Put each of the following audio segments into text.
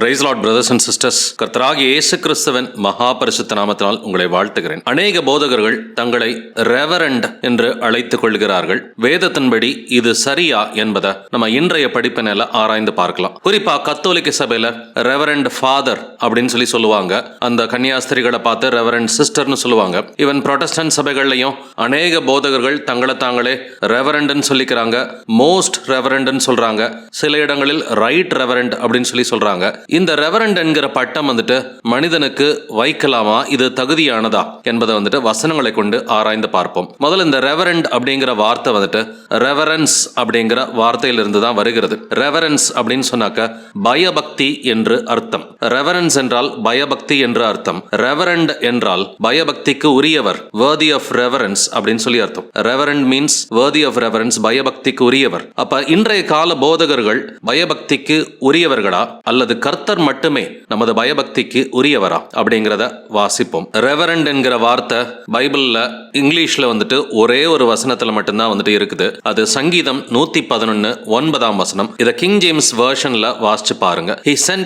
Praise Lord brothers and sisters கர்த்தராகிய இயேசு கிறிஸ்தவன் மகா பரிசுத்த நாமத்தினால் உங்களை வாழ்த்துகிறேன். அநேக போதகர்கள் தங்களை ரெவரண்ட் என்று அழைத்துக் கொள்கிறார்கள். வேதத்தின்படி இது சரியா என்பதை நம்ம இன்றைய படிப்பினில ஆராய்ந்து பார்க்கலாம். குறிப்பா கத்தோலிக்க சபையில ரெவரண்ட் ஃபாதர் அப்படின்னு சொல்லி சொல்லுவாங்க. அந்த கன்னியாஸ்திரிகளை பார்த்து ரெவரண்ட் சிஸ்டர்னு சொல்லுவாங்க. ஈவன் ப்ரொடஸ்டன்ட் சபைகள்லையும் அநேக போதகர்கள் தங்களை தாங்களே ரெவரண்ட்னு சொல்லிக்கிறாங்க. மோஸ்ட் ரெவரண்ட்னு சொல்றாங்க. சில இடங்களில் ரைட் ரெவரண்ட் அப்படின்னு சொல்லி சொல்றாங்க. இந்த ரெவரண்ட் என்கிற பட்டம் வந்துட்டு மனிதனுக்கு வைக்கலாமா? இது தகுதியானதா? என்பதை வந்துட்டு வசனங்களை கொண்டு ஆராய்ந்து பார்ப்போம். முதல்ல இந்த ரெவரண்ட் அப்படிங்கிற வார்த்தை வந்துட்டு ரெவரன்ஸ் அப்படிங்கிற வார்த்தையிலிருந்து தான் வருகிறது. ரெவரன்ஸ் அப்படின்னு சொன்னாக்க பயபக்தி என்று அர்த்தம். ரெவரன்ஸ் என்றால் பயபக்தி என்று அர்த்தம். ரெவரண்ட் என்றால் பயபக்திக்கு உரியவர் வேர்தி ஆஃப் ரெவரன்ஸ் அப்படின்னு சொல்லி அர்த்தம். Reverend means worthy of reverence பயபக்திக்கு உரியவர். அப்ப இன்றைய கால போதகர்கள் பயபக்திக்கு உரியவர்களா? அல்லது கர்த்தர் மட்டுமே நமது பயபக்திக்கு உரியவரா? அப்படிங்கிறத வாசிப்போம். ரெவரண்ட் என்கிற வார்த்தை பைபிள்ல இங்கிலீஷ்ல வந்துட்டு ஒரே ஒரு வசனத்துல மட்டும்தான் வந்துட்டு இருக்குது. அது சங்கீதம் நூத்தி பதினொன்னு ஒன்பதாம் வசனம். இத கிங் ஜேம்ஸ் வெர்ஷன்ல வாசிச்சு பாருங்க. He sent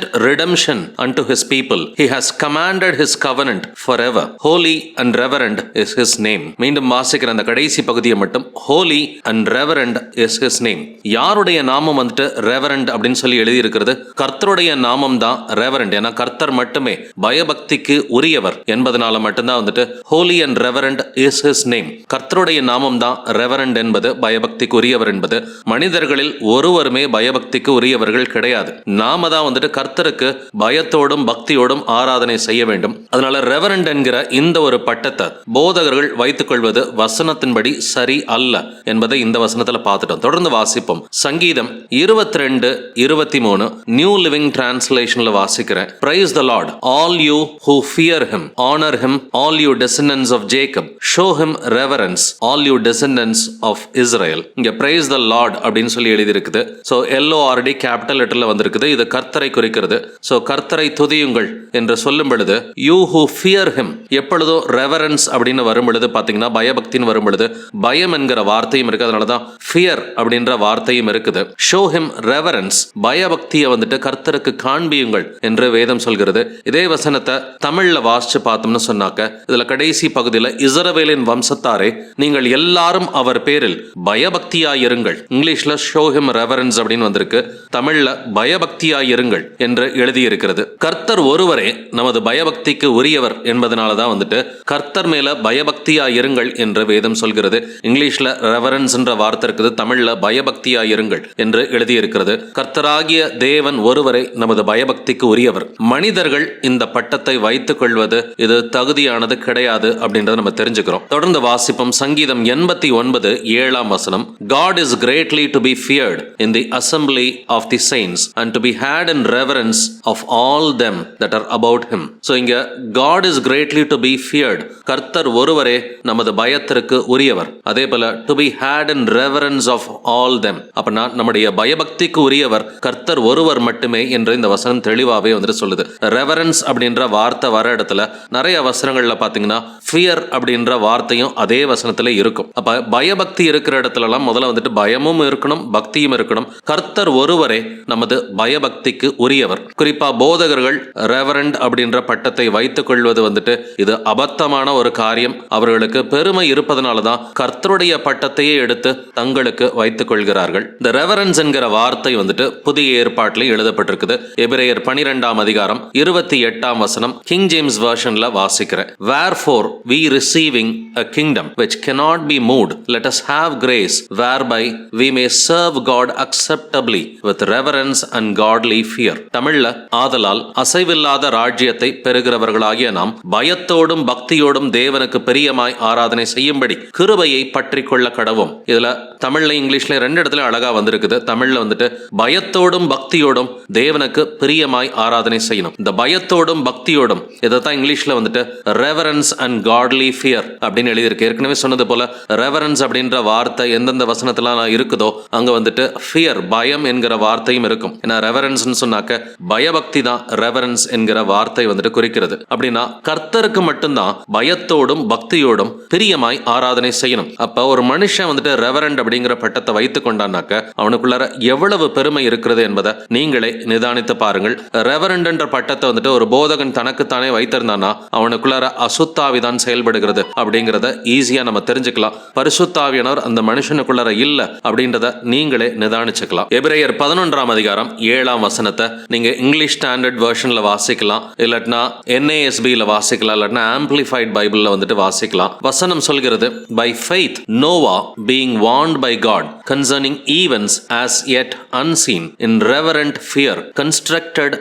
to his people he has commanded his covenant for ever holy and reverend is his name மீண்டும் வாசிக்கிற அந்த கடைசி பகுதியை மட்டும். Holy and reverend is his name யாருடைய நாமம் வந்துட்டு ரெவரண்ட் அப்படின்னு சொல்லி எழுதி இருக்கிறது கர்த்தருடைய நாமம் தான் ரெவரண்ட் ஏன்னா கர்த்தர் மட்டுமே பயபக்திக்கு உரியவர் என்பதனால மட்டும்தான் வந்துட்டு holy and reverend is his name கர்த்தருடைய நாமம் தான் ரெவரண்ட் என்பது பயபக்திக்கு உரியவர் என்பது. மனிதர்களில் ஒருவருமே பயபக்திக்கு உரியவர்கள் கிடையாது. நாம தான் வந்துட்டு கர்த்தருக்கு பயத்தோடும் பக்தியோடும் ஆராதனை செய்ய வேண்டும். அதனால ரெவரண்ட் என்கிற இந்த ஒரு பட்டத்தை போதகர்கள் வைத்துக் கொள்வது வசனத்தின்படி சரி அல்ல என்பதை இந்த வசனத்துல பார்த்துட்டோம். தொடர்ந்து வாசிப்போம். சங்கீதம் இருபத்தி ரெண்டு இருபத்தி மூணு நியூ லிவிங் டிரான்ஸ் டிரான்ஸ்லேஷன்ல வாசிக்கிறேன். Praise the Lord all you who fear him honour him all you descendants of Jacob show him reverence all you descendants of Israel இங்க பிரைஸ் த லார்ட் அப்படின்னு சொல்லி எழுதி இருக்குது ஸோ எல்ஓஆர்டி கேபிட்டல் லெட்டர்ல வந்திருக்குது. இது கர்த்தரை குறிக்கிறது. ஸோ கர்த்தரை துதியுங்கள் என்று சொல்லும் பொழுது யூ ஹூ ஃபியர் ஹிம் எப்பொழுதும் ரெவரன்ஸ் அப்படின்னு வரும் பொழுது பார்த்தீங்கன்னா பயபக்தின்னு வரும் பொழுது பயம் என்கிற வார்த்தையும் இருக்கு. அதனால தான் ஃபியர் அப்படின்ற வார்த்தையும் இருக்குது. ஷோ ஹிம் ரெவரன்ஸ் பயபக்தியை வந்துட்டு கர்த்தருக்கு காண்பியுங்கள் என்று வேதம் சொல்கிறது. இதே வசனத்தை தமிழ்ல வாசிச்சு பார்த்தோம்னு சொன்னாக்க இதுல கடைசி பகுதியில் இசரவேலின் வம்சத்தாரே நீங்கள் எல்லாரும் அவர் பேரில் பயபக்தியாயிருங்கள். இங்கிலீஷ்ல ஷோ ஹிம் ரெவரன்ஸ் அப்படின்னு வந்திருக்கு. தமிழ்ல பயபக்தியாயிருங்கள் என்று எழுதியிருக்கிறது. கர்த்தர் ஒருவரே நமது பயபக்திக்கு உரியவர் என்பதனால தான் வந்துட்டு கர்த்தர் மேல பயபக்தியாயிருங்கள் என்று வேதம் சொல்கிறது. இங்கிலீஷ்ல ரெவரன்ஸ் என்ற வார்த்தை இருக்குது தமிழ்ல பயபக்தியாயிருங்கள் என்று எழுதியிருக்கிறது. கர்த்தராகிய தேவன் ஒருவரை நமது பயபக்திக்கு உரியவர். மனிதர்கள் இந்த பட்டத்தை வைத்துக் கொள்வது இது தகுதியானது கிடையாது அப்படின்றத நம்ம தெரிஞ்சுக்கிறோம். தொடர்ந்து வாசிப்போம் சங்கீதம் எண்பத்தி ஒன்பது ஏழாம் வசனம். God is greatly to be feared in the assembly of the saints and to be had in reverence of all them that are about him so இங்க God is greatly to be feared கர்த்தர் ஒருவரே நமது பயத்திற்கு உரியவர். அதே போல to be had in reverence of all them அப்படின்னா நம்முடைய பயபக்திக்கு உரியவர் கர்த்தர் ஒருவர் மட்டுமே என்று இந்த வசனம் தெளிவாகவே வந்துட்டு சொல்லுது. ரெவரன்ஸ் அப்படின்ற வார்த்தை வர இடத்துல நிறைய வசனங்கள்ல பாத்தீங்கன்னா ஃபியர் அப்படின்ற வார்த்தையும் அதே வசனத்துல இருக்கும். அப்ப பயபக்தி இருக்கிற இடத்துலலாம் முதல்ல வந்துட்டு பயமும் இருக்கணும் பக்தியும் இருக்கணும். கர்த்தர் ஒருவரே நமது பயபக்திக்கு உரியவர். குறிப்பா போதகர்கள் ரெவரண்ட் அப்படின்ற பட்டத்தை வைத்துக் கொள்வது வந்துட்டு இது அபத்தமான ஒரு காரியம். அவர்களுக்கு பெருமை இருப்பதனால தான் கர்த்தருடைய பட்டத்தையே எடுத்து தங்களுக்கு வைத்துக் கொள்கிறார்கள். இந்த ரெவரன்ஸ் என்கிற வார்த்தை வந்துட்டு புதிய ஏற்பாட்டில் எழுதப்பட்டிருக்குது. எபிரேயர் பனிரெண்டாம் அதிகாரம் இருபத்தி எட்டாம் வசனம் கிங் ஜேம்ஸ் வெர்ஷன்ல வாசிக்கிறேன். Wherefore we receiving a kingdom which cannot be moved let us have grace whereby we may serve God acceptably with reverence and godly fear தமிழ்ல ஆதலால் அசைவில்லாத ராஜ்யத்தை பெறுகிறவர்களாகிய நாம் பயத்தோடும் பக்தியோடும் தேவனுக்கு பிரியமாய் ஆராதனை செய்யும்படி கிருபையை பற்றி கொள்ள கடவும். இதுல தமிழ்ல இங்கிலீஷ்ல ரெண்டு இடத்துல அழகா வந்திருக்குது. தமிழ்ல வந்துட்டு பயத்தோடும் பக்தியோடும் தேவனுக்கு பிரியமாய் ஆராதனை செய்யணும். இந்த பயத்தோடும் பக்தியோடும் இதைத்தான் இங்கிலீஷ்ல வந்துட்டு ரெவரன்ஸ் அண்ட் காட்லி ஃபியர் அப்படின்னு எழுதியிருக்கு. ஏற்கனவே சொன்னது போல ரெவரன்ஸ் அப்படின்ற வார்த்தை எந்தெந்த வசனத்திலாம் இருக்குதோ அங்க வந்துட்டு ஃபியர் பயம் என்கிற வார்த்தையும் இருக்கும். ஏன்னா ரெவரன்ஸ்னு சொன்னாக்க பயபக்தி தான் ரெவரன்ஸ் என்கிற வார்த்தை வந்துட்டு குறிக்கிறது. அப்படின்னா கர்த்தருக்கு மட்டும்தான் பயத்தோடும் பக்தியோடும் பிரியமாய் ஆராதனை செய்யணும். அப்ப ஒரு மனுஷன் வந்துட்டு ரெவரண்ட் அப்படிங்கிற பட்டத்தை வைத்து கொண்டான்னாக்க அவனுக்குள்ளார எவ்வளவு பெருமை இருக்கிறது என்பதை நீங்களே நிதானித்து பாருங்கள். ரெவரண்ட் என்ற பட்டத்தை வந்துட்டு ஒரு போதகன் தனக்குத்தானே வைத்திருந்தானா அவனுக்குள்ளார அசுத்தாவிதான் செயல்படுகிறது அப்படிங்கிறத ஈஸியா நம்ம தெரிஞ்சுக்கலாம். பரிசுத்தாவியானவர் அந்த மனுஷனுக்குள்ளார இல்ல அப்படின்றத நீங்களே நிதானிச்சுக்கலாம். எபிரேயர் பதினொன்றாம் அதிகாரம் ஏழாம் வசனத்தை நீங்க இங்கிலீஷ் ஸ்டாண்டர்ட் வெர்ஷன்ல வாசிக்கலாம். இல்லாட்டினா என்ஏஎஸ்பியில வாசிக்கலாம். இல்லாட்டினா ஆம்பிளிஃபைட் பைபிள்ல வந்துட்டு வாசிக்கலாம். வசனம் சொல்கிறது by faith Noah being warned by God concerning events as yet unseen in reverent fear const constructed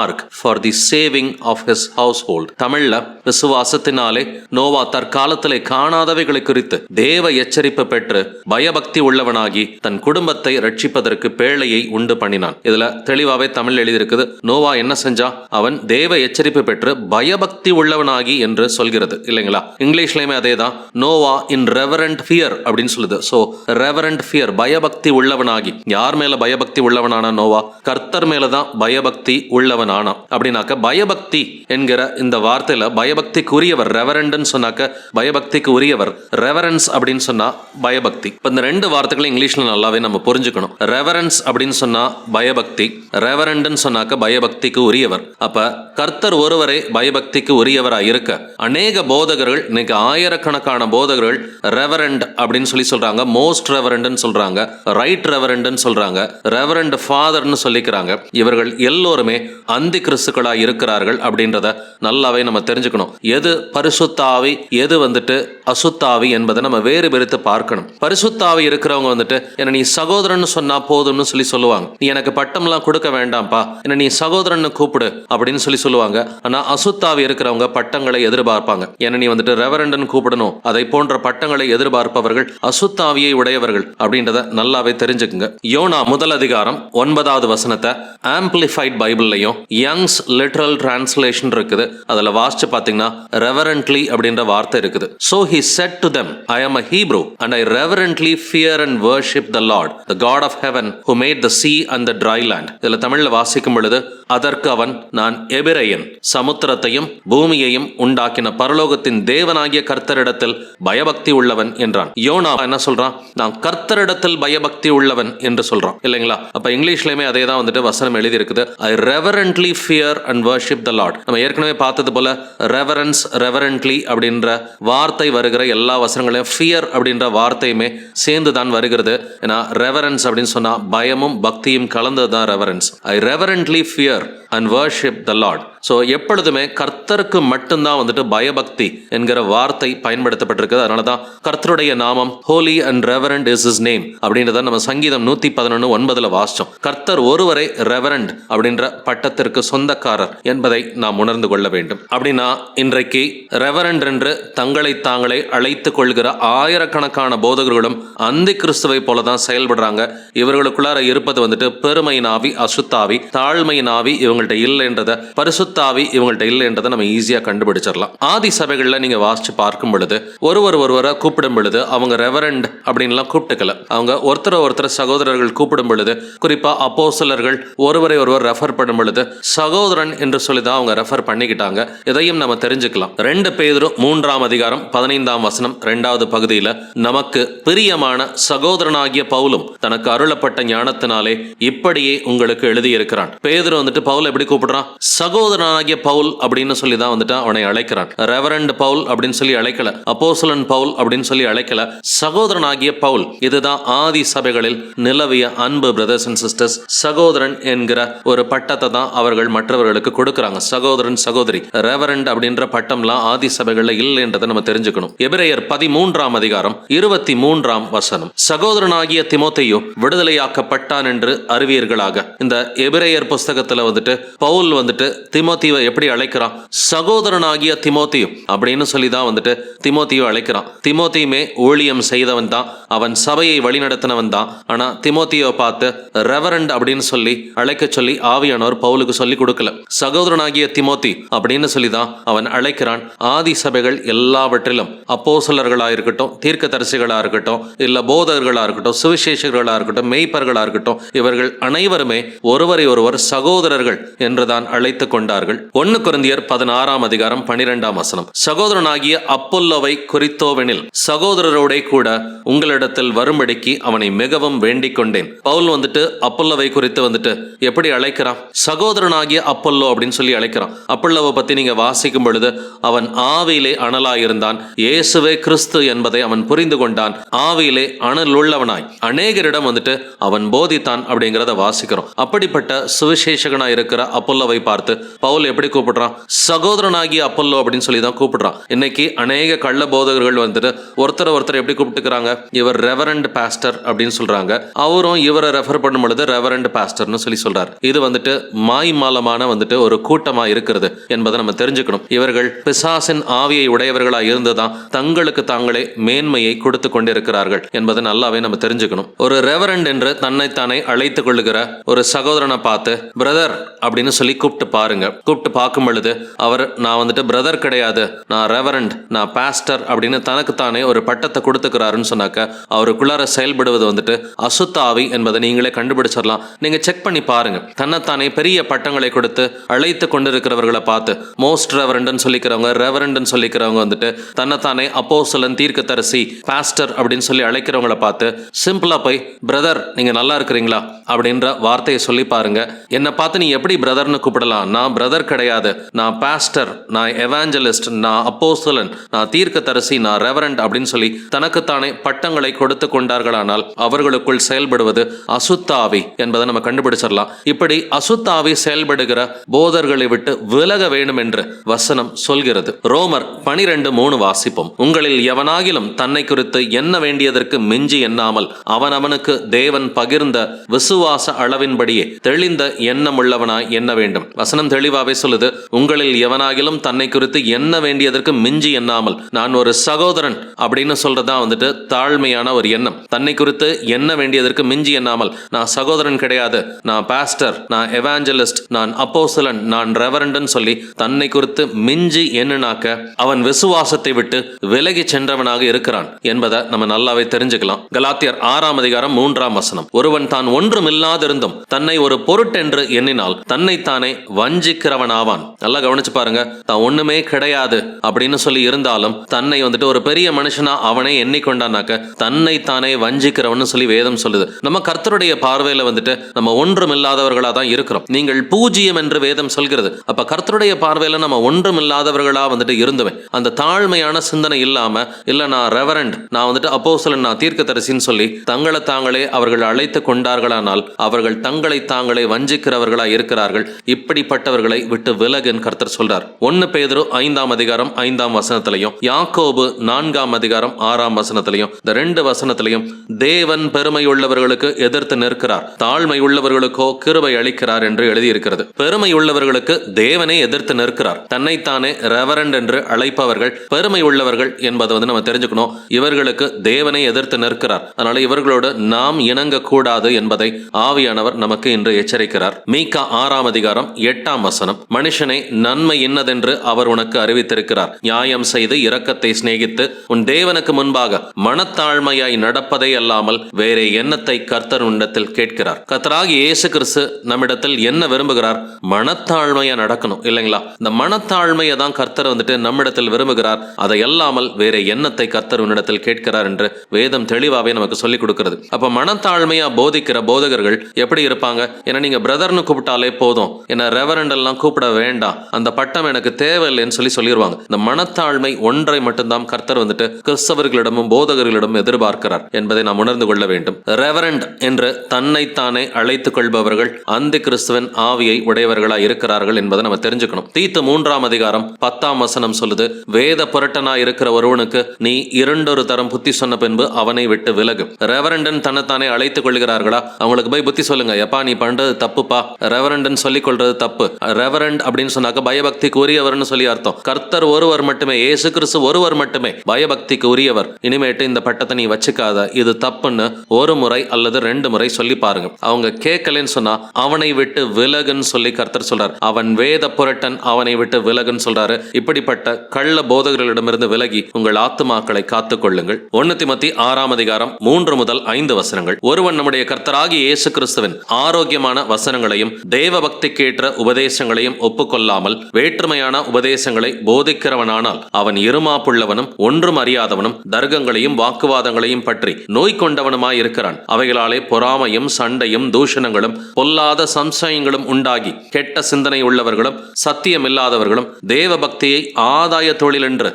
ark for the saving of of house household. தமிழ்ல விசுவாசத்தினாலே நோவா தற்காலத்திலே காணாதவைகளை குறித்து தேவ எச்சரிப்பு பெற்று பயபக்தி உள்ளவனாகி தன் குடும்பத்தை ரட்சிப்பதற்கு பேழையை உண்டு பண்ணினான். இதுல தெளிவாவே தமிழ் எழுதியிருக்குது. நோவா என்ன செஞ்சா? அவன் தேவ எச்சரிப்பு பெற்று பயபக்தி உள்ளவனாகி என்று சொல்கிறது. இல்லைங்களா? இங்கிலீஷ்லயுமே அதே தான் நோவா இன் ரெவரண்ட் ஃபியர் அப்படின்னு சொல்லுது. ஸோ ரெவரண்ட் ஃபியர் பயபக்தி உள்ளவனாகி. யார் மேல பயபக்தி உள்ளவனான நோவா? கர்த்தர் மேல தான் பயபக்தி உள்ளவனானா அப்படின்னாக்க பயபக்தி என்கிற இந்த வார்த்தையில பயபக்திக்குரியவர் ரெவரண்ட்னு சொன்னாக்க பயபக்திக்கு உரியவர் ரெவரன்ஸ் அப்படின்னு சொன்னா பயபக்தி. இப்ப இந்த ரெண்டு வார்த்தைகளும் இங்கிலீஷ்ல நல்லாவே நம்ம புரிஞ்சுக்கணும். ரெவரன்ஸ் அப்படின்னு சொன்னா பயபக்தி ரெவரண்ட்னு சொன்னாக்க பயபக்திக்கு உரியவர் அப்ப கர்த்தர் ஒருவரே பயபக்திக்கு உரியவராக இருக்க அநேக போதகர்கள் இன்னைக்கு ஆயிரக்கணக்கான போதகர்கள் ரெவரண்ட் அப்படின்னு சொல்லி சொல்றாங்க மோஸ்ட் ரெவரண்ட்னு சொல்றாங்க ரைட் ரெவரண்ட்னு சொல்றாங்க ரெவரண்ட் ஃபாதர்னு சொல்லிக்கிறாங்க. இவர்கள் எல்லோருமே அந்தி கிறிஸ்துக்களாக இருக்கிறார்கள் அப்படின்றத நல்லாவே நம்ம தெரிஞ்சுக்கணும். எது பரிசுத்தாவி எது வந்துட்டு அசுத்தாவி என்பதை நம்ம வேறு பெருத்து பார்க்கணும். பரிசுத்தாவி இருக்கிறவங்க வந்துட்டு என்ன நீ சகோதரன் சொன்னா போதும்னு சொல்லி சொல்லுவாங்க. நீ எனக்கு பட்டம்லாம் கொடுக்க வேண்டாம்ப்பா. என்ன நீ சகோதரன் கூப்பிடு அப்படின்னு சொல்லி சொல்லுவாங்க. ஆனா அசுத்தாவி இருக்கிறவங்க பட்டங்களை எதிர்பார்ப்பாங்க. என்ன நீ வந்துட்டு ரெவரண்டன் கூப்பிடணும். அதை போன்ற பட்டங்களை எதிர்பார்ப்பவர்கள் அசுத்தாவியை உடையவர்கள் அப்படின்றத நல்லாவே தெரிஞ்சுக்குங்க. யோனா முதல் அதிகாரம் ஒன்பதாவது வசனத்தை ஆம்பிளிஃபைட் பைபிள்லையும் யங்ஸ் லிட்ரல் டிரான்ஸ்லேஷன் இருக்குது. அதுல வாசிச்சு பாத்தீங்கன்னா ரெவரண்ட்லி அப்படின்ற வார்த்தை இருக்குது. So he said to them I am a Hebrew and I reverently fear and worship the Lord the God of heaven who made the sea and the dry land. இதுல தமிழ்ல வாசிக்கும் பொழுது அதற்கு அவன் நான் எபிரையன் சமுத்திரத்தையும் பூமியையும் உண்டாக்கின பரலோகத்தின் தேவனாகிய கர்த்தரிடத்தில் பயபக்தி உள்ளவன் என்றான். யோனா என்ன சொல்றான்? நான் கர்த்தரிடத்தில் பயபக்தி உள்ளவன் என்று சொல்றான். இல்லைங்களா? அப்ப இங்கிலீஷ்லயுமே அதே தான் வந்துட்டு வசனம் எழுதி இருக்குது I reverently fear and worship the Lord நம்ம ஏற்கனவே பார்த்தது போல ரெவரன்ஸ் ரெவரண்ட்லி அப்படின்ற வார்த்தை வருகிற எல்லா வசனங்களையும் ஃபியர் அப்படின்ற வார்த்தையுமே சேர்ந்து தான் வருகிறது. ஏன்னா ரெவரன்ஸ் அப்படின்னு சொன்னால் பயமும் பக்தியும் கலந்தது தான் reverence I reverently fear and worship the Lord so எப்பொழுதுமே கர்த்தருக்கு மட்டும்தான் வந்துட்டு பயபக்தி என்கிற வார்த்தை பயன்படுத்தப்பட்டிருக்குது. அதனால தான் கர்த்தருடைய நாமம் holy and reverend is is name அப்படின்றத நம்ம சங்கீதம் நூத்தி பதினொன்று ஒன்பதுல வாசிச்சோம். கர்த்தர் ஒருவரை ரெவரண்ட் அப்படின்ற பட்டத்திற்கு சொந்தக்காரர் என்பதை நாம் உணர்ந்து கொள்ள வேண்டும். அப்படின்னா இன்றைக்கு ரெவரண்ட் என்று தங்களை தாங்களே அழைத்து கொள்கிற ஆயிரக்கணக்கான போதகர்களும் அந்தி கிறிஸ்துவை போல தான் செயல்படுறாங்க. இவர்களுக்குள்ளார இருப்பது வந்துட்டு பெருமை நாவி அசுத்தாவி தாழ்மை நாவி இவங்கள்ட்ட இல்லைன்றத பரிசுத்தாவி இவங்கள்ட்ட இல்லைன்றதை நம்ம ஈஸியா கண்டுபிடிச்சிடலாம். ஆதி சபைகள்ல நீங்க வாசிச்சு பார்க்கும் பொழுது ஒருவர் ஒருவரை கூப்பிடும் பொழுது அவங்க ரெவரண்ட் அப்படின்லாம் கூப்பிட்டுக்கல. அவங்க ஒருத்தர் ஒருத்தர் சகோதரர்கள் கூப்பிடும் பொழுது குறிப்பா சிலர்கள் ஒருவரை ஒருவர் ரெஃபர் பண்ணும் பொழுது சகோதரன் என்று சொல்லி தான் அவங்க ரெஃபர் பண்ணிக்கிட்டாங்க. இதையும் நம்ம தெரிஞ்சுக்கலாம். ரெண்டு பேரும் மூன்றாம் அதிகாரம் பதினைந்து பதினைந்தாம் வசனம் ரெண்டாவது பகுதியில நமக்கு பிரியமான சகோதரனாகிய பவுலும் தனக்கு அருளப்பட்ட ஞானத்தினாலே இப்படியே உங்களுக்கு எழுதியிருக்கிறான். பேதர் வந்துட்டு பவுல் எப்படி கூப்பிடுறான்? சகோதரனாகிய பவுல் அப்படின்னு சொல்லி தான் வந்துட்டு அவனை அழைக்கிறான். ரெவரண்ட் பவுல் அப்படின்னு சொல்லி அழைக்கல. அப்போசலன் பவுல் அப்படின்னு சொல்லி அழைக்கல. சகோதரனாகிய பவுல் இதுதான் ஆதி சபைகளில் நிலவிய அன்பு பிரதர்ஸ் அண்ட் சிஸ்டர்ஸ் சகோதரன் என்கிற ஒரு பட்டத்தை தான் அவர்கள் மற்றவர்களுக்கு கொடுக்கறாங்க. சகோதரன் சகோதரி. ரெவரண்ட் அப்படின்ற பட்டம்லாம் ஆதி சபைகள்ல இல்லைன்றதை நம்ம தெரிஞ்சுக்கணும். எபிரேயர் பதிமூன்றாம் அதிகாரம் இருபத்தி மூன்றாம் வசனம். சகோதரனாகிய திமோத்தையோ விடுதலையாக்கப்பட்டான் என்று அறிவீர்களாக. இந்த எபிரேயர் புஸ்தகத்துல வந்துட்டு பவுல் வந்துட்டு திமோத்தியை எப்படி அழைக்கிறான்? சகோதரனாகிய திமோத்தியும் அப்படின்னு சொல்லி தான் வந்துட்டு திமோத்தியோ அழைக்கிறான். திமோத்தியுமே ஊழியம் செய்தவன் தான் அவன் சபையை வழிநடத்தினவன் தான். ஆனா திமோத்தியை பார்த்து ரெவரண்ட் அப்படின்னு சொல்லி அழைக்க சொல்லி ஆவியானவர் பவுலுக்கு சொல்லி கொடுக்கல. சகோதரனாகிய திமோத்தி அப்படின்னு சொல்லி தான் அவன் அழைக்கிறான். ஆதி சபைகள் எல்லாவற்றிலும் அப்போசலர்களாக இருக்கட்டும் தீர்க்கதரிசிகளா இருக்கட்டும் இல்ல போதகர்களாக இருக்கட்டும் சுவிசேஷர்களா இருக்கட்டும் மெய்ப்பர்களாக இருக்கட்டும் இவர்கள் அனைவருமே ஒருவரை ஒருவர் சகோதரர்கள் என்றுதான் அழைத்துக் கொண்டார்கள். ஒன்னு குருந்தியர் பதினாறாம் அதிகாரம் பனிரெண்டாம் வசனம். சகோதரனாகிய அப்பொல்லோவை குறித்தோவெனில் சகோதரரோட கூட உங்களிடத்தில் வரும்படிக்கு அவனை மிகவும் வேண்டிக் கொண்டேன். பவுல் வந்துட்டு அப்பொல்லோவை குறித்து வந்துட்டு எப்படி அழைக்கிறான்? சகோதரனாகிய அப்பொல்லோ அப்படின்னு சொல்லி அழைக்கிறான். அப்பொல்லோவை பத்தி நீங்க வாசிக்கும் பொழுது அவன் ஆவியிலே அனலாயிருந்தான். இயேசுவே கிறிஸ்து என்பதை அவன் புரிந்து கொண்டான். ஆவியிலே அனல் உள்ளவனாய். அநேகரிடம் வந்துட்டு அவன் போதித்தான் அப்படிங்கிறத வாசிக்கிறோம். அப்படிப்பட்ட சுவிசேஷகனா இருக்கிற அப்பல்லோவை பார்த்து பவுல் எப்படி கூப்பிடுறான்? சகோதரனாகிய அப்பல்லோ அப்படின்னு சொல்லி தான் கூப்பிடுறான். இன்னைக்கு அநேக கள்ள போதகர்கள் வந்துட்டு ஒருத்தர் ஒருத்தர் எப்படி கூப்பிட்டுக்கிறாங்க? இவர் ரெவரண்ட் பாஸ்டர் அப்படின்னு சொல்றாங்க. அவரும் இவரை ரெஃபர் பண்ணும் பொழுது ரெவரண்ட் பாஸ்டர்னு சொல்லி சொல்றார். இது வந்துட்டு மாய் மாலமான வந்துட்டு ஒரு கூட்டமா இருக்கிறது என்பதை நம்ம தெரிஞ்சுக்கணும். இவர்கள் பிசாசின் ஆவியை உடையவர்களா இருந்துதான் தங்களுக்கு தாங்களே மேன்மையை கொடுத்து கொண்டிருக்கிறார்கள் என்பதை நல்லாவே நம்ம தெரிஞ்சுக்கணும். ஒரு ரெவரண்ட் என்று தன்னைத்தானே அழைத்துக் கொள்ளுகிற ஒரு சகோதரனை பார்த்து பிரதர் அப்படின்னு சொல்லி கூப்பிட்டு பாருங்க. கூப்பிட்டு பார்க்கும் பொழுது அவர் நான் வந்துட்டு பிரதர் கிடையாது. நான் ரெவரண்ட் நான் பாஸ்டர் அப்படின்னு தனக்குத்தானே ஒரு பட்டத்தை கொடுத்துக்கிறாருன்னு சொன்னாக்க அவருக்குள்ளார செயல்படுவது வந்துட்டு அசுத்த ஆவி என்பதை நீங்களே கண்டுபிடிச்சிடலாம். நீங்க செக் பண்ணி பாருங்க. தன்னைத்தானே பெரிய பட்டங்களை கொடுத்து அழைத்து கொண்டிருக்கிறவர்களை பார்த்து மோஸ்ட் ரெவரண்ட்னு சொல்லிக்கிறவங்க ரெவரண்ட்னு சொல்லிக்கிறவங்க வந்துட்டு தன்னைத்தானே அப்போஸ்தலன் தீர்க்கதரிசி பாஸ்டர் அப்படின்னு சொல்லி அழைக்கிறவங்கள பார்த்து சிம்பிளா போய் பிரதர் நீங்க நல்லா இருக்கிறீங்களா? அப்படின்ற வார்த்தையை சொல்லி பாருங்க. என்னை பார்த்து நீ எப்படி பிரதர்னு கூப்பிடலாம்? நான் பிரதர் கிடையாது. நான் பாஸ்டர் நான் எவாஞ்சலிஸ்ட் நான் அப்போசலன் நான் தீர்க்கதரிசி நான் ரெவரண்ட் அப்படின்னு சொல்லி தனக்குத்தானே பட்டங்களை கொடுத்து கொண்டார்களானால் அவர்களுக்குள் செயல்படுவது அசுத்தாவி என்பதை நம்ம கண்டுபிடிச்சிடலாம். இப்படி அசுத்தாவி செயல்படுகிற போதர்களை விட்டு விலக வேண்டும் என்று வசனம் சொல்கிறது. ரோமர் பனிரெண்டு மூணு வாசிப்போம். உங்களில் எவனாகிலும் தன்னை குறித்து எண்ண வேண்டியதற்கு மிஞ்சி எண்ணாமல் அவன் அவனுக்கு தேவன் பகிர்ந்த விசுவாச அளவின்படியே தெளிந்த எண்ணமுள்ளவனாய் எண்ண வேண்டும். வசனம் தெளிவாவே சொல்லுது உங்களில் எவனாகிலும் தன்னை குறித்து எண்ண வேண்டியதற்கு மிஞ்சி எண்ணாமல் நான் ஒரு சகோதரன் அப்படின்னு சொல்றதா வந்துட்டு தாழ்மையான ஒரு எண்ணம். தன்னை குறித்து எண்ண வேண்டியதற்கு மிஞ்சி எண்ணாமல் நான் சகோதரன் கிடையாது. நான் பாஸ்டர் நான் எவாஞ்சலிஸ்ட் நான் அப்போசலன் நான் ரெவரண்டன் சொல்லி தன்னை குறித்து மிஞ்சி எண்ணுனாக்க அவன் விசுவாசத்தை விட்டு விலகி சென்றவனாக இருக்கிறான் என்பதை நம்ம நல்லாவே தெரிஞ்சுக்கலாம். கலாத்தியர் ஆறாம் அதிகாரம் மூன்றாம் வசனம். ஒருவன் தான் ஒன்றுமில்லாதிருந்தும் தன்னை ஒரு பொருட்டென்று எண்ணினால் தன்னைத்தானே வஞ்சிக்கிறவனாவான். நல்லா கவனிச்சு பாருங்க. தான் ஒண்ணுமே கிடையாது அப்படின்னு சொல்லி இருந்தாலும் தன்னை வந்துட்டு ஒரு பெரிய மனுஷனா அவனே எண்ணிக்கொண்டானாக்க தன்னை தானே வஞ்சிக்கிறவன் சொல்லி வேதம் சொல்லுது. நம்ம கர்த்தருடைய பார்வையில வந்துட்டு நம்ம ஒன்றும் இல்லாதவர்களா தான் இருக்கிறோம். நீங்கள் பூஜ்ஜியம் என்று வேதம் சொல்கிறது. அப்ப கர்த்தருடைய பார்வையில நம்ம ஒன்றும் இல்லாதவர்களா வந்துட்டு இருந்தவன். அந்த தாழ்மையான சிந்தனை இல்லாம இல்ல நான் ரெவரண்ட் நான் வந்துட்டு அப்போஸ்தலன் நான் தீர்க்கதரிசின்னு சொல்லி தங்களை தாங்களே அவர்கள் அழைத்து கொண்டார்களானால் அவர்கள் தங்களை தாங்களே வஞ்சிக்கிறவர்களா இருக்கிறார்கள். இப்படிப்பட்டவர்களை விட்டு விலகுன்னு கர்த்தர் சொல்றார். ஒன்னு பேதரும் ஐந்தாம் அதிகாரம் ஐந்தாம் வசனத்திலையும் யாக்கோபு நான்காம் அதிகாரம் ஆறாம் வசனத்திலையும் இந்த ரெண்டு வசனத்திலையும் தேவன் பெருமை உள்ளவர்களுக்கு எதிர்த்து நிற்கிறார். தாழ்மை உள்ளவர்களுக்கோ கிருபை அளிக்கிறார் என்று எழுதியிருக்கிறது. பெருமை உள்ளவர்களுக்கு தேவனை எதிர்த்து நிற்கிறார். தன்னைத்தானே ரெவரண்ட் என்று அழைப்பவர்கள் பெருமை உள்ளவர்கள் என்பதை வந்து நம்ம தெரிஞ்சுக்கணும். இவர்களுக்கு தேவனை எதிர்த்து நிற்கிறார். அதனால இவர்களோடு நாம் இணங்க கூடாது என்பதை ஆவியானவர் நமக்கு இன்று எச்சரிக்கிறார். மீகா ஆறாம் அதிகாரம் எட்டாம் வசனம். மனுஷனை நன்மை இன்னதென்று அவர் உனக்கு அறிவித்திருக்கிறார். நியாயம் செய்து இரக்கத்தை சிநேகித்து உன் தேவனுக்கு முன்பாக மனத்தாழ்மையாய் நடப்பதை அல்லாமல் வேறே எண்ணத்தை கர்த்தர் உன்னிடத்தில் கேட்கிறார். கர்த்தராகி இயேசு கிறிஸ்து நம்மிடத்தில் என்ன விரும்புகிறார்? மனத்தாழ்மையா நடக்கணும். இல்லைங்களா? இந்த மனத்தாழ்மையை தான் கர்த்தர் வந்துட்டு நம்மிடத்தில் விரும்புகிறார். அதை அல்லாமல் வேற எண்ணத்தை கத்தர் உன்னிடத்தில் கேட்கிறார் என்று வேதம் தெளிவாவே நமக்கு சொல்லிக் கொடுக்கிறது. அப்ப மனத்தாழ்மையா போதிக்கிற போதகர்கள் எப்படி இருப்பாங்க? ஏன்னா நீங்க பிரதர்னு கூப்பிட்டாலே போதும். என்ன ரெவரண்ட் எல்லாம் கூப்பிட வேண்டாம். அந்த பட்டம் எனக்கு தேவையில்லைன்னு சொல்லி சொல்லிடுவாங்க இந்த மனத்தாழ்மை ஒன்றை மட்டும்தான் கர்த்தர் வந்துட்டு கிறிஸ்தவர்களிடமும் போதகர்களிடமும் எதிர்பார்க்கிறார் என்பதை நாம் உணர்ந்து கொள்ள வேண்டும். ரெவரண்ட் என்று தன்னைத்தானே அழைத்துக் கொள்பவர்கள் அந்த கிறிஸ்துவன் ஆவியை உடையவர்களாக இருக்கிறார்கள் என்பதை நம்ம தெரிஞ்சுக்கணும். தீத்து மூன்றாம் அதிகாரம் பத்தாம் வசனம் சொல்லுது வேத புரட்டனாய் இருக்கிற ஒருவனுக்கு நீ இரண்டொரு தரம் புத்தி சொன்ன பின்பு அவனை விட்டு விலகு. ரெவரண்டன் தன்னைத்தானே அழைத்துக் கொள்கிறார்களா? அவங்களுக்கு போய் புத்தி சொல்லுங்க. எப்பா நீ பண்றது தப்புப்பா? ரெவரண்டன் சொல்லிக் கொள்றது தப்பு. ரெவரண்ட் அப்படின்னு சொன்னாக்க பயபக்திக்கு உரியவர்னு சொல்லி அர்த்தம். கர்த்தர் ஒருவர் மட்டுமே ஏசு கிறிஸ்து ஒருவர் மட்டுமே பயபக்திக்கு உரியவர் இனிமேட்டு இந்த பட்டத்தை நீ வச்சுக்காத. இது தப்புன்னு ஒரு முறை அல்லது ரெண்டு முறை சொல்லி பாருங்க. அவங்க கேட்கலன்னு சொன்னா அவனை விட்டு விலகுன்னு சொல்லி கர்த்தர் சொல்றார். அவன் வேத புரட்டன் அவனை விட்டு விலகுன்னு சொல்றாரு. இப்படிப்பட்ட கள்ள போதகர்களிடமிருந்து விலகி உங்கள் ஆத்துமாக்களை காத்துக் கொள்ளுங்கள் ஒன்னு திமத்தி ஆறாம் அதிகாரம் மூன்று முதல் ஐந்து வசனங்கள். ஒருவன் நம்முடைய கர்த்தராகி இயேசு கிறிஸ்துவின் ஆரோக்கியமான வசனங்களையும் தேவ பக்திக்கேற்ற உபதேசங்களையும் ஒப்புக்கொள்ளாமல் வேற்றுமையான உபதேசங்களை போதிக்கிறவனானால் அவன் இருமாப்புள்ளவனும் ஒன்றும் அறியாதவனும் தர்க்கங்களையும் வாக்குவாதங்களையும் பற்றி நோய் கொண்டவனுமாய் இருக்கிறான் அவைகளாலே பொறாமையும் சண்டையும் தூஷணங்களும் பொல்லாத சம்சயங்களும் உண்டாகி கெட்ட சிந்தனை உள்ளவர்களும் சத்தியமில்லாதவர்களும் தேவ பக்தியை ஆதாய தொழில் என்று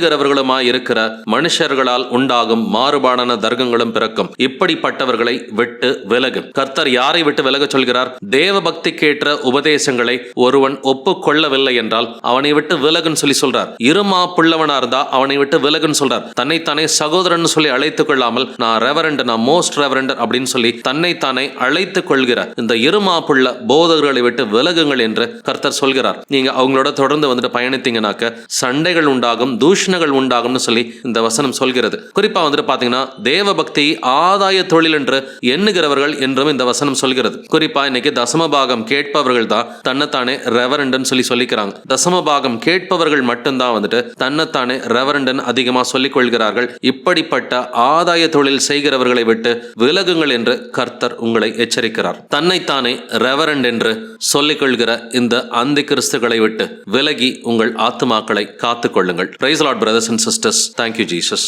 எண்ணுகிறவர்களுமாய் இருக்கிற மனுஷர்களால் உண்டாகும் மாறுபாடான தர்க்கங்களும் பிறக்கும். இப்படிப்பட்டவர்களை விட்டு விலகு. கர்த்தர் யாரை விட்டு விலக சொல்கிறார்? தேவ பக்திக்கேற்ற உபதேசங்களை ஒருவன் ஒப்புக்கொள்ளவில்லை என்றால் அவனை விட்டு விலகுன்னு சொல்லி சொல்றார். இருமா புள்ளவனா இருந்தா அவனை விட்டு விலகுன்னு சொல்றார். தன்னைத்தானே சகோதரன் சொல்லி அழைத்துக் கொள்ளாமல் நான் ரெவரண்ட் நான் மோஸ்ட் ரெவரண்ட் அப்படின்னு சொல்லி தன்னைத்தானே அழைத்துக் கொள்கிற இந்த இருமாப்புள்ள போதகர்களை விட்டு விலகுங்கள் என்று கர்த்தர் சொல்கிறார். நீங்க அவங்களோட தொடர்ந்து வந்துட்டு பயணித்தீங்கன்னாக்க சண்டைகள் உண்டாகும் தூஷணங்கள் உண்டாகும்னு சொல்லி இந்த வசனம் சொல்கிறது. குறிப்பா வந்துட்டு பாத்தீங்கன்னா தேவ பக்தி ஆதாய தொழில் என்று எண்ணுகிறவர்கள் என்றும் இந்த வசனம் சொல்கிறது. குறிப்பா இன்னைக்கு தசமபாகம் கேட்பவர்கள் தான் தன்னைத்தானே ரெவரண்டன் சொல்லி சொல்லிக்கிறாங்க. தசமபாகம் கேட்பவர்கள் மட்டும்தான் வந்துட்டு தன்னைத்தானே ரெவரண்டன் அதிகமா சொல்லிக் கொள்கிறார்கள். இப்படிப்பட்ட ஆதாய தொழில் செய்கிறவர்களை விட்டு விலகுங்கள் என்று கர்த்தர் உங்களை எச்சரிக்கிறார். தன்னைத்தானே ரெவரண்ட் என்று சொல்லிக் கொள்கிற இந்த அந்தி கிறிஸ்துகளை விட்டு விலகி உங்கள் ஆத்துமாக்களை காத்துக் கொள்ளுங்கள். Praise Lord brothers and sisters thank you Jesus